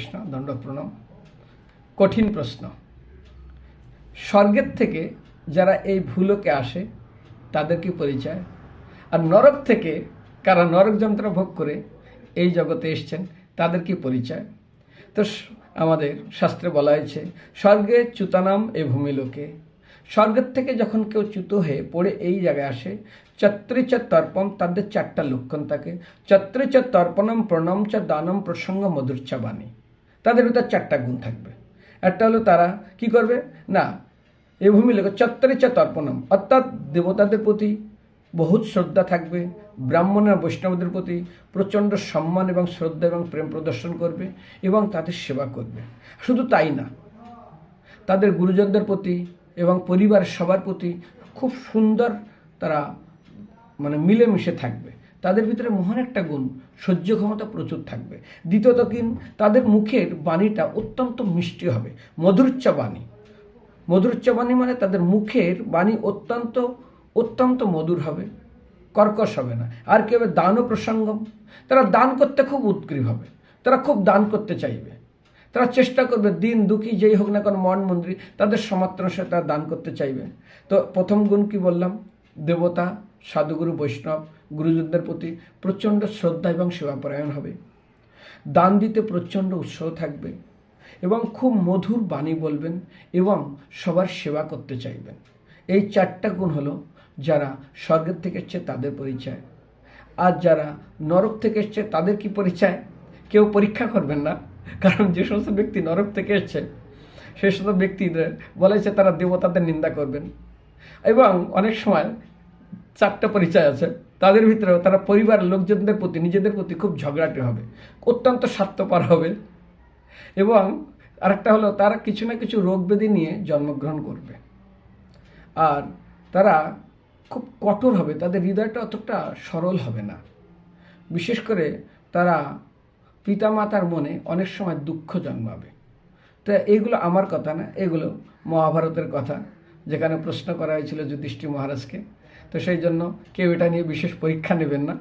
কৃষ্ণ দণ্ড প্রণাম কঠিন প্রশ্ন। স্বর্গের থেকে যারা এই ভূলোকে আসে, তাদের কি পরিচয়? আর নরক থেকে কারা নরক যন্ত্র ভোগ করে এই জগতে এসছেন, তাদের কি পরিচয়? তো আমাদের শাস্ত্রে বলা হয়েছে, স্বর্গে চ্যুতানাম এ ভূমি লোকে। স্বর্গের থেকে যখন কেউ চ্যুত হয়ে পড়ে এই জায়গায় আসে চত্রিচ তর্পম তাদের চারটা লক্ষণ থাকে। চত্রিচ তর্পণম প্রণম চ দানম প্রসঙ্গ মধুরচা বাণী। তাদের ভিতর চারটা গুণ থাকবে। একটা হলো তারা কি করবে? না, এ ভূমি লোক চত্বরিচা তর্পণম। অর্থাৎ দেবতাদের প্রতি বহুত শ্রদ্ধা থাকবে ব্রাহ্মণের বৈষ্ণবদের প্রতি প্রচণ্ড সম্মান এবং শ্রদ্ধা এবং প্রেম প্রদর্শন করবে এবং তাদের সেবা করবে। শুধু তাই না, তাদের গুরুজনদের প্রতি এবং পরিবার সবার প্রতি খুব সুন্দর তারা মানে মিলেমিশে থাকবে। তাদের ভিতরে মহান একটা গুণ, সহ্য ক্ষমতা প্রচুর থাকবে। দ্বিতীয়ত কিন, তাদের মুখের বাণীটা অত্যন্ত মিষ্টি হবে মধুরচ্চ বাণী। মধুরচ্চ বাণী মানে তাদের মুখের বাণী অত্যন্ত অত্যন্ত মধুর হবে, কর্কশ হবে না। আর কি হবে? দান প্রসঙ্গম। তারা দান করতে খুব উৎগ্রীব হবে, তারা খুব দান করতে চাইবে। তারা চেষ্টা করবে, দিন দুঃখী যেই হোক না কোনো মন মন্দির তাদের সমাত্র সে তারা দান করতে চাইবে। তো প্রথম গুণ কি বললাম? দেবতা সাধুগুরু বৈষ্ণব, গুরুজনদের প্রতি প্রচণ্ড শ্রদ্ধা এবং সেবাপরায়ণ হবে। দান দিতে প্রচণ্ড উৎসাহ থাকবে এবং খুব মধুর বাণী বলবেন এবং সবার সেবা করতে চাইবেন। এই চারটা গুণ হলো যারা স্বর্গের থেকে এসছে তাদের পরিচয়। আর যারা নরক থেকে এসছে তাদের কি পরিচয়? কেউ পরীক্ষা করবেন না, কারণ যে সমস্ত ব্যক্তি নরক থেকে এসছে, সে সমস্ত ব্যক্তিদের বলেছে তারা দেবতাদের নিন্দা করবেন। এবং অনেক সময় চারটা পরিচয় আছে। তাদের ভিতরেও তারা পরিবারের লোকজনদের প্রতি, নিজেদের প্রতি খুব ঝগড়াটে হবে, অত্যন্ত স্বার্থপর হবে। এবং আরেকটা হলো, তারা কিছু না কিছু রোগ ব্যাধি নিয়ে জন্মগ্রহণ করবে। আর তারা খুব কঠোর হবে, তাদের হৃদয়টা অতটা সরল হবে না। বিশেষ করে তারা পিতামাতার মনে অনেক সময় দুঃখ জন্মাবে। তো এইগুলো আমার কথা না, এগুলো মহাভারতের কথা। যেখানে প্রশ্ন করা হয়েছিল যুধিষ্ঠির মহারাজকে। তো সেই জন্য কেউ এটা নিয়ে বিশেষ পরীক্ষা নেবেন না।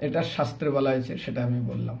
এটা শাস্ত্রে বলা হয়েছে, সেটা আমি বললাম।